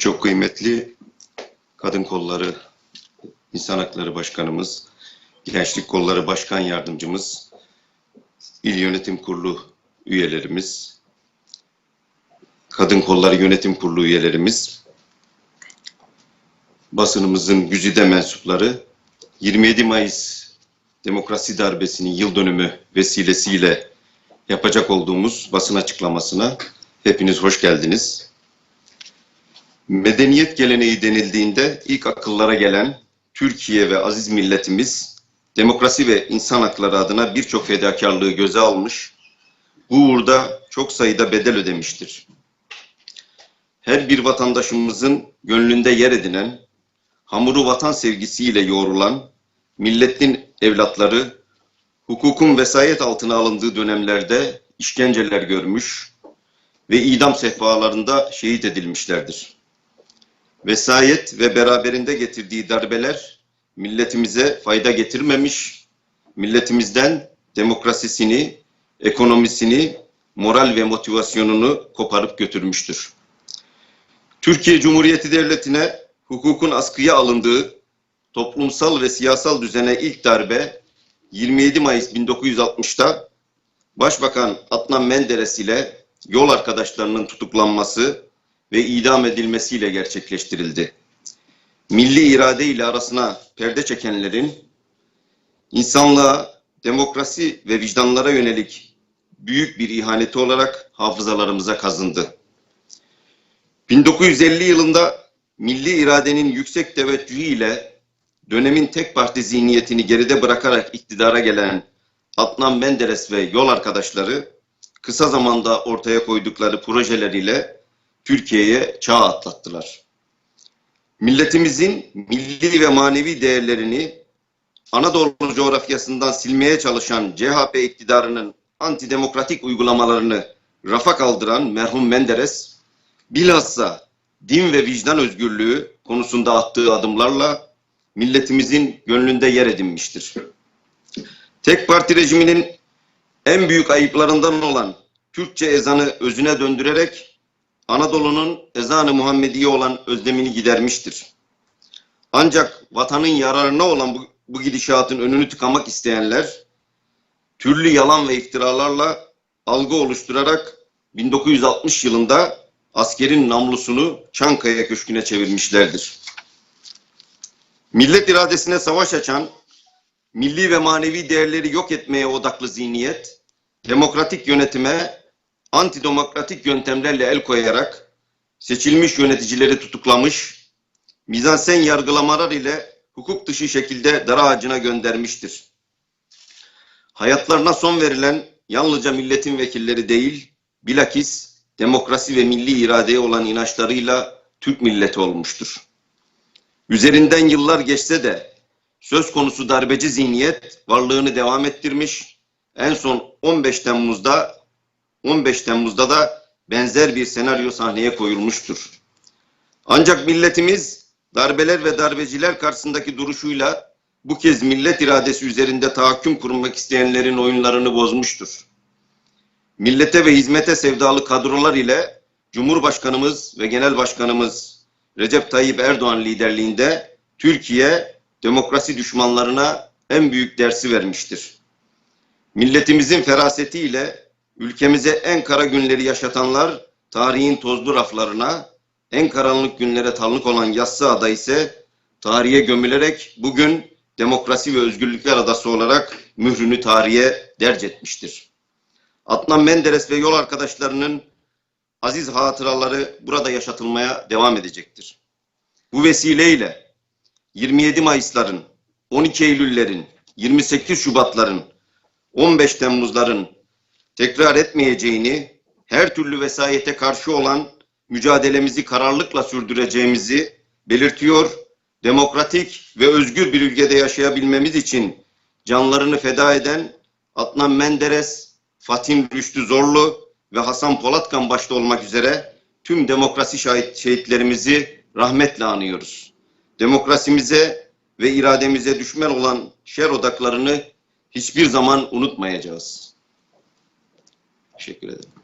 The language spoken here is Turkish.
Çok kıymetli Kadın Kolları İnsan Hakları Başkanımız, Gençlik Kolları Başkan Yardımcımız, İl Yönetim Kurulu üyelerimiz, Kadın Kolları Yönetim Kurulu üyelerimiz, basınımızın güzide mensupları 27 Mayıs demokrasi darbesinin yıl dönümü vesilesiyle yapacak olduğumuz basın açıklamasına hepiniz hoş geldiniz. Medeniyet geleneği denildiğinde ilk akıllara gelen Türkiye ve aziz milletimiz demokrasi ve insan hakları adına birçok fedakarlığı göze almış, bu uğurda çok sayıda bedel ödemiştir. Her bir vatandaşımızın gönlünde yer edinen, hamuru vatan sevgisiyle yoğrulan, milletin evlatları hukukun vesayet altına alındığı dönemlerde işkenceler görmüş ve idam sehpalarında şehit edilmişlerdir. Vesayet ve beraberinde getirdiği darbeler milletimize fayda getirmemiş, milletimizden demokrasisini, ekonomisini, moral ve motivasyonunu koparıp götürmüştür. Türkiye Cumhuriyeti Devleti'ne hukukun askıya alındığı toplumsal ve siyasal düzene ilk darbe 27 Mayıs 1960'ta Başbakan Adnan Menderes ile yol arkadaşlarının tutuklanması ve idam edilmesiyle gerçekleştirildi. Milli irade ile arasına perde çekenlerin insanlığa, demokrasi ve vicdanlara yönelik büyük bir ihaneti olarak hafızalarımıza kazındı. 1950 yılında milli iradenin yüksek teveccühü ile dönemin tek parti zihniyetini geride bırakarak iktidara gelen Adnan Menderes ve yol arkadaşları kısa zamanda ortaya koydukları projeleriyle Türkiye'ye çağ atlattılar. Milletimizin milli ve manevi değerlerini Anadolu coğrafyasından silmeye çalışan CHP iktidarının antidemokratik uygulamalarını rafa kaldıran merhum Menderes, bilhassa din ve vicdan özgürlüğü konusunda attığı adımlarla milletimizin gönlünde yer edinmiştir. Tek parti rejiminin en büyük ayıplarından olan Türkçe ezanı özüne döndürerek Anadolu'nun ezanı Muhammediye olan özlemini gidermiştir. Ancak vatanın yararına olan bu, bu gidişatın önünü tıkamak isteyenler türlü yalan ve iftiralarla algı oluşturarak 1960 yılında askerin namlusunu Çankaya Köşkü'ne çevirmişlerdir. Millet iradesine savaş açan, milli ve manevi değerleri yok etmeye odaklı zihniyet, demokratik yönetime antidemokratik yöntemlerle el koyarak seçilmiş yöneticileri tutuklamış, mizansen yargılamalar ile hukuk dışı şekilde dar ağacına göndermiştir. Hayatlarına son verilen yalnızca milletin vekilleri değil, bilakis demokrasi ve milli iradeye olan inançlarıyla Türk milleti olmuştur. Üzerinden yıllar geçse de söz konusu darbeci zihniyet varlığını devam ettirmiş. En son 15 Temmuz'da 15 Temmuz'da da benzer bir senaryo sahneye koyulmuştur. Ancak milletimiz darbeler ve darbeciler karşısındaki duruşuyla bu kez millet iradesi üzerinde tahakküm kurmak isteyenlerin oyunlarını bozmuştur. Millete ve hizmete sevdalı kadrolar ile Cumhurbaşkanımız ve Genel Başkanımız Recep Tayyip Erdoğan liderliğinde Türkiye demokrasi düşmanlarına en büyük dersi vermiştir. Milletimizin ferasetiyle ülkemize en kara günleri yaşatanlar tarihin tozlu raflarına, en karanlık günlere tanık olan Yassıada ise tarihe gömülerek bugün demokrasi ve özgürlükler adası olarak mührünü tarihe derc etmiştir. Adnan Menderes ve yol arkadaşlarının aziz hatıraları burada yaşatılmaya devam edecektir. Bu vesileyle 27 Mayıs'ların, 12 Eylül'lerin, 28 Şubat'ların, 15 Temmuz'ların tekrar etmeyeceğini, her türlü vesayete karşı olan mücadelemizi kararlılıkla sürdüreceğimizi belirtiyor. Demokratik ve özgür bir ülkede yaşayabilmemiz için canlarını feda eden Adnan Menderes, Fatih Rüştü Zorlu ve Hasan Polatkan başta olmak üzere tüm demokrasi şahit şehitlerimizi rahmetle anıyoruz. Demokrasimize ve irademize düşman olan şer odaklarını hiçbir zaman unutmayacağız. Teşekkür ederim.